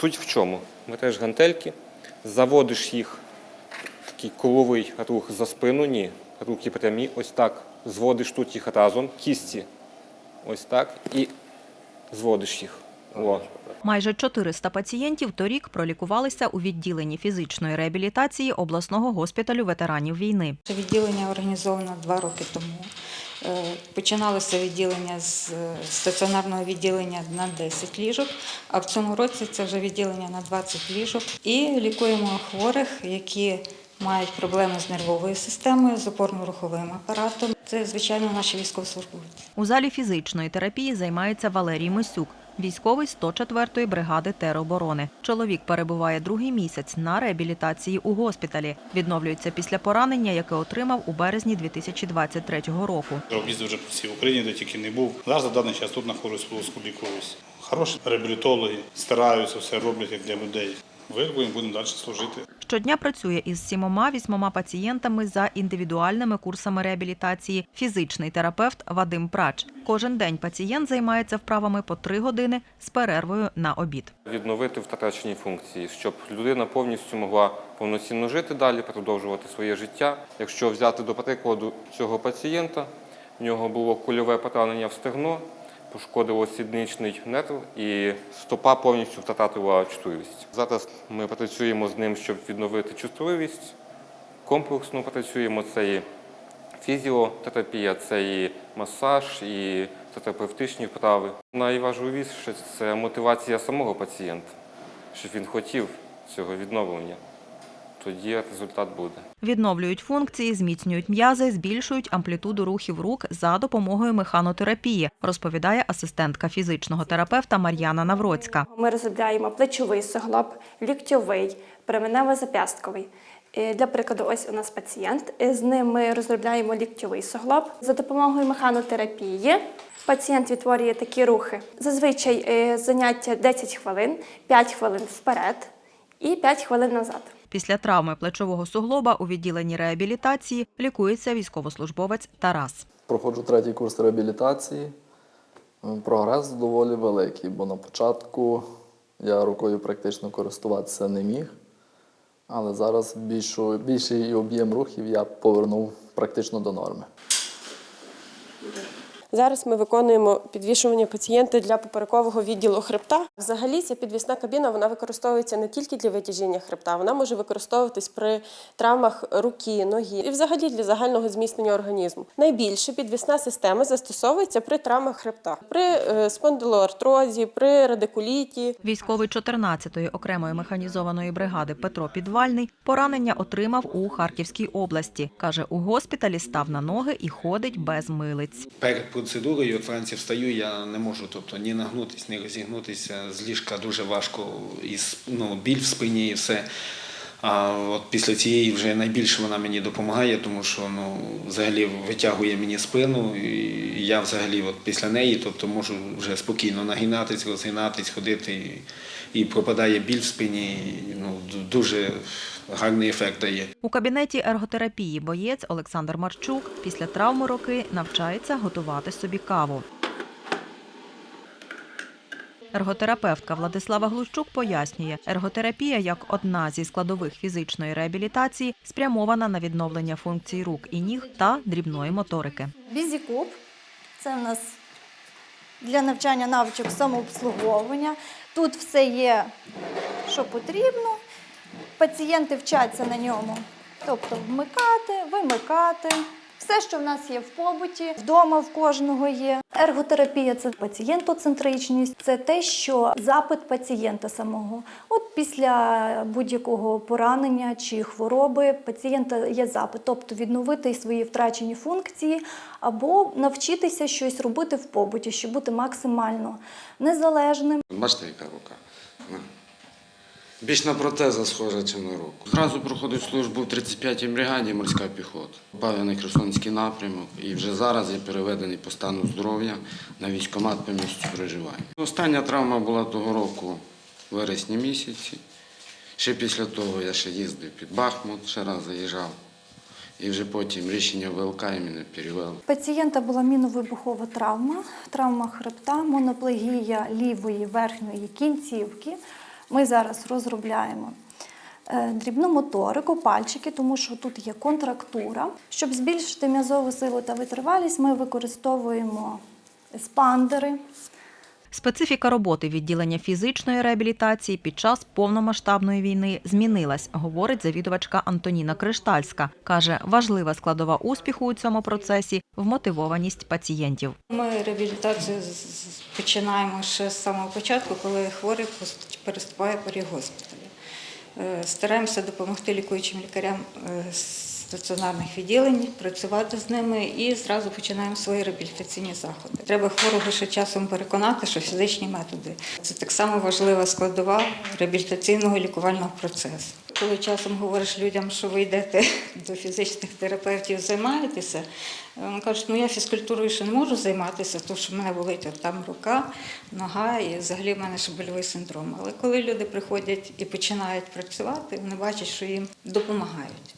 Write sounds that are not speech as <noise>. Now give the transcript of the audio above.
Суть в чому? Береш гантельки, заводиш їх, такий коловий рух за спину, ні. Руки прямі, ось так. Зводиш тут їх разом, кісті. Ось так. І зводиш їх. О. Майже 400 пацієнтів торік пролікувалися у відділенні фізичної реабілітації обласного госпіталю ветеранів війни. Це Відділення організовано два роки тому. Е, Починалося відділення з е, стаціонарного відділення на 10 ліжок, а в цьому році це вже відділення на 20 ліжок. І лікуємо хворих, які мають проблеми з нервовою системою, з опорно-руховим апаратом. Це, звичайно, наші військовослужбовці. У залі фізичної терапії займається Валерій Мисюк, військовий 104-ї бригади тероборони. Чоловік перебуває другий місяць на реабілітації у госпіталі. Відновлюється після поранення, яке отримав у березні 2023 року. Об'їздив вже по всій Україні, де тільки не був. Зараз на даний час тут знаходжусь в Луцьку, лікуюсь. Хороші реабілітологи, стараються, все роблять як для людей. Вилікуємо, будемо далі служити. Щодня працює із сімома-вісьмома пацієнтами за індивідуальними курсами реабілітації фізичний терапевт Вадим Прач. Кожен день пацієнт займається вправами по три години з перервою на обід. Відновити втрачені функції, щоб людина повністю могла повноцінно жити далі, продовжувати своє життя. Якщо взяти до прикладу цього пацієнта, в нього було кульове поранення в стегно, пошкодило сідничний нерв і стопа повністю втратила чутливість. Зараз ми працюємо з ним, щоб відновити чутливість. Комплексно працюємо. Це і фізіотерапія, це і масаж, і терапевтичні вправи. Найважливіше це мотивація самого пацієнта, щоб він хотів цього відновлення. Тоді результат буде. Відновлюють функції, зміцнюють м'язи, збільшують амплітуду рухів рук за допомогою механотерапії, розповідає асистентка фізичного терапевта Мар'яна Навроцька. Ми розробляємо плечовий суглоб, ліктьовий, пременево-зап'ястковий. Е, Для прикладу, ось у нас пацієнт. Е, З ним ми розробляємо ліктьовий суглоб. За допомогою механотерапії пацієнт відтворює такі рухи. Зазвичай е, заняття 10 хвилин, 5 хвилин вперед і 5 хвилин назад. Після травми плечового суглоба у відділенні реабілітації лікується військовослужбовець Тарас. Проходжу третій курс реабілітації. Прогрес доволі великий, бо на початку я рукою практично користуватися не міг. Але зараз більший об'єм рухів я повернув практично до норми. Зараз ми виконуємо підвішування пацієнта для поперекового відділу хребта. Взагалі, ця підвісна кабіна вона використовується не тільки для витяжіння хребта, вона може використовуватись при травмах руки, ноги і взагалі для загального зміцнення організму. Найбільше підвісна система застосовується при травмах хребта, при е, спондилоартрозі, при радикуліті. Військовий 14-ї окремої механізованої бригади Петро Підвальний поранення отримав у Харківській області. Каже, у госпіталі став на ноги і ходить без милиць. Перед і от вранці встаю, я не можу тобто, ні нагнутися, ні розігнутися. З ліжка дуже важко, і ну, біль в спині і все. А от після цієї вже найбільше вона мені допомагає, тому що ну, взагалі витягує мені спину, і я взагалі от після неї тобто, можу вже спокійно нагинатись, розгинатись, ходити, і, і пропадає біль в спині. І, ну, дуже гарний ефект дає. У кабінеті ерготерапії боєць Олександр Марчук після травми роки навчається готувати собі каву. Ерготерапевтка Владислава Глущук пояснює, ерготерапія як одна зі складових фізичної реабілітації спрямована на відновлення функцій рук і ніг та дрібної моторики. Бізікуб це в нас для навчання навичок самообслуговування. Тут все є, що потрібно. Пацієнти вчаться на ньому, тобто вмикати, вимикати. Все, що в нас є в побуті, вдома в кожного є. Ерготерапія це пацієнтоцентричність, це те, що запит пацієнта самого. От після будь-якого поранення чи хвороби пацієнта є запит, тобто відновити свої втрачені функції або навчитися щось робити в побуті, щоб бути максимально незалежним. Бачите, яка рука? Більш на протеза схожа, ніж на руку. Зразу проходив службу в 35-й бригаді морська піхота. Попав я на Херсонський напрямок і вже зараз я переведений по стану здоров'я на військкомат по місцю проживання. Остання травма була того року в вересні місяці. Ще після того я ще їздив під Бахмут, ще раз заїжджав. І вже потім рішення ВЛК мене перевели. Пацієнта була міновибухова травма, травма хребта, моноплегія лівої верхньої кінцівки. Ми зараз розробляємо е, дрібну моторику, пальчики, тому що тут є контрактура. Щоб збільшити м'язову силу та витривалість, ми використовуємо еспандери. Специфіка роботи відділення фізичної реабілітації під час повномасштабної війни змінилась, говорить завідувачка Антоніна Криштальська. Каже, важлива складова успіху у цьому процесі вмотивованість пацієнтів. Ми реабілітацію починаємо ще з самого початку, коли хворий переступає поріг госпіталю. Е, Стараємося допомогти лікуючим лікарям е, стаціонарних відділень, працювати з ними і зразу починаємо свої реабілітаційні заходи. Треба хворого ще часом переконати, що фізичні методи це так само важлива складова реабілітаційного лікувального процесу. Коли часом говориш людям, що ви йдете <laughs> до фізичних терапевтів, займаєтеся, вони кажуть, ну я фізкультурою ще не можу займатися, тому що в мене болить от там рука, нога і взагалі в мене ще больовий синдром. Але коли люди приходять і починають працювати, вони бачать, що їм допомагають.